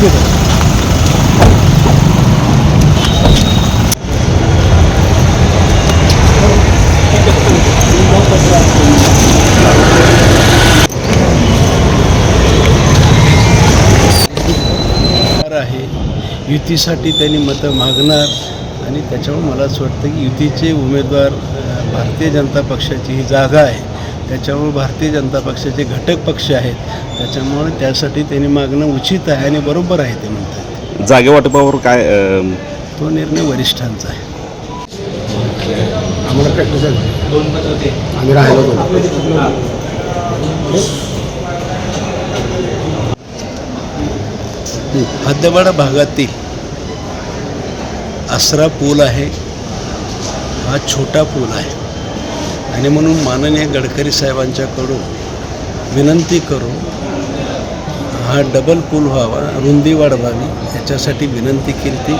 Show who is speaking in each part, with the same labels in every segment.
Speaker 1: घेतो आहे. युतीसाठी त्यांनी मतं मागणार आणि त्याच्यामुळे मला असं वाटतं की युतीचे उमेदवार भारतीय जनता पक्षाची ही जागा आहे. त्याच्यामुळे भारतीय जनता पक्षाचे घटक पक्ष आहेत. त्याच्यामुळे त्यासाठी त्यांनी मागणं उचित आहे आणि बरोबर आहे ते म्हणतात.
Speaker 2: जागे वाटपावर काय
Speaker 1: तो निर्णय वरिष्ठांचा आहे.
Speaker 3: आम्हाला प्रॅक्टिस आहे आम्ही राहिलो होतो
Speaker 1: हद्दवाडा भागातील आसरा पूल आहे. हा छोटा पूल आहे. आणि म्हणून माननीय गडकरी साहेबांच्याकडून विनंती करू हा डबल पूल व्हावा रुंदी वाढवावी याच्यासाठी विनंती केली ती.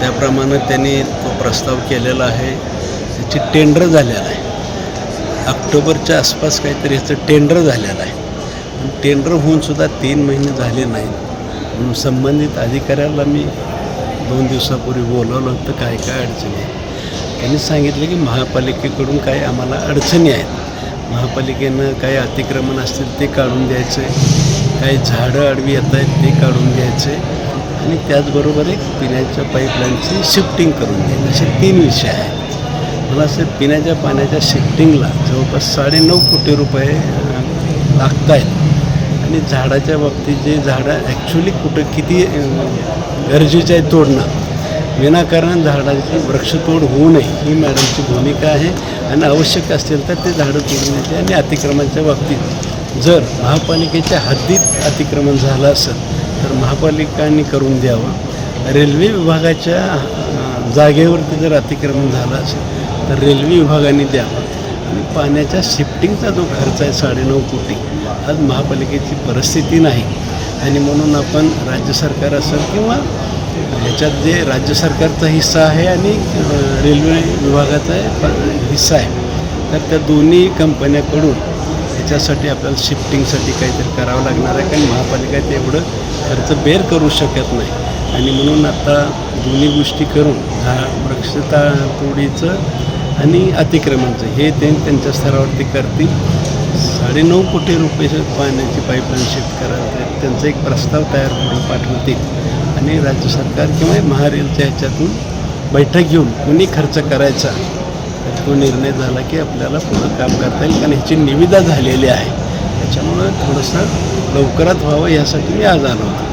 Speaker 1: त्याप्रमाणे त्यांनी तो प्रस्ताव केलेला आहे. त्याची टेंडर झालेला आहे. ऑक्टोबरच्या आसपास काहीतरी ह्याचं टेंडर झालेलं आहे. पण टेंडर होऊनसुद्धा तीन महिने झाले नाहीत. म्हणून संबंधित अधिकाऱ्याला मी दोन दिवसापूर्वी बोलवलं होतं काय काय अडचणी आहे त्यांनी सांगितलं की महापालिकेकडून काही आम्हाला अडचणी आहेत. महापालिकेनं काही अतिक्रमण असतील ते काढून द्यायचं. आहे काही झाडं आडवी येत आहेत ते काढून द्यायचे. आणि त्याचबरोबर एक पिण्याच्या पाईपलाईनची शिफ्टिंग करून द्यायची. असे तीन विषय आहेत. मला असं पिण्याच्या पाण्याच्या शिफ्टिंगला जवळपास साडेनऊ कोटी रुपये लागत आहेत आणि झाडाच्या बाबतीत जे झाडं ॲक्च्युली कुठं किती गरजेचं आहे तोडणं विनाकारण झाडाची वृक्षतोड होऊ नये ही मॅडमची भूमिका आहे. आणि आवश्यक असेल तर ते झाडं तोडून येते आणि अतिक्रमणाच्या बाबतीत जर महापालिकेच्या हद्दीत अतिक्रमण झालं असेल तर महापालिकांनी करून द्यावं. रेल्वे विभागाच्या जागेवरती जर अतिक्रमण झालं असेल तर रेल्वे विभागाने द्यावं. आणि पाण्याच्या शिफ्टिंगचा जो खर्च आहे साडेनऊ कोटी आज महापालिकेची परिस्थिती नाही. आणि म्हणून आपण राज्य सरकार असेल किंवा ह्याच्यात जे राज्य सरकारचा हिस्सा आहे आणि रेल्वे विभागाचा प- हिस्सा आहे. तर त्या दोन्ही कंपन्याकडून ह्याच्यासाठी आपल्याला शिफ्टिंगसाठी काहीतरी करावं लागणार आहे. कारण महापालिका तेवढं खर्च बेर करू शकत नाही. आणि म्हणून आता दोन्ही गोष्टी करून हा वृक्षता तोडीचं आणि अतिक्रमणचं हे ते त्यांच्या स्तरावरती करतील. साडेनऊ कोटी रुपये पाण्याची पाईपलाईन शिफ्ट करायला त्यांचा एक प्रस्ताव तयार करून पाठवतील. आणि राज्य सरकार किंवा महारेलच्या ह्याच्यातून बैठक घेऊन कुणी खर्च करायचा तो निर्णय झाला की आपल्याला पुढं काम करता येईल. कारण ह्याची निविदा झालेली आहे. त्याच्यामुळं थोडंसं लवकरात व्हावं यासाठी मी आज आलो होतो.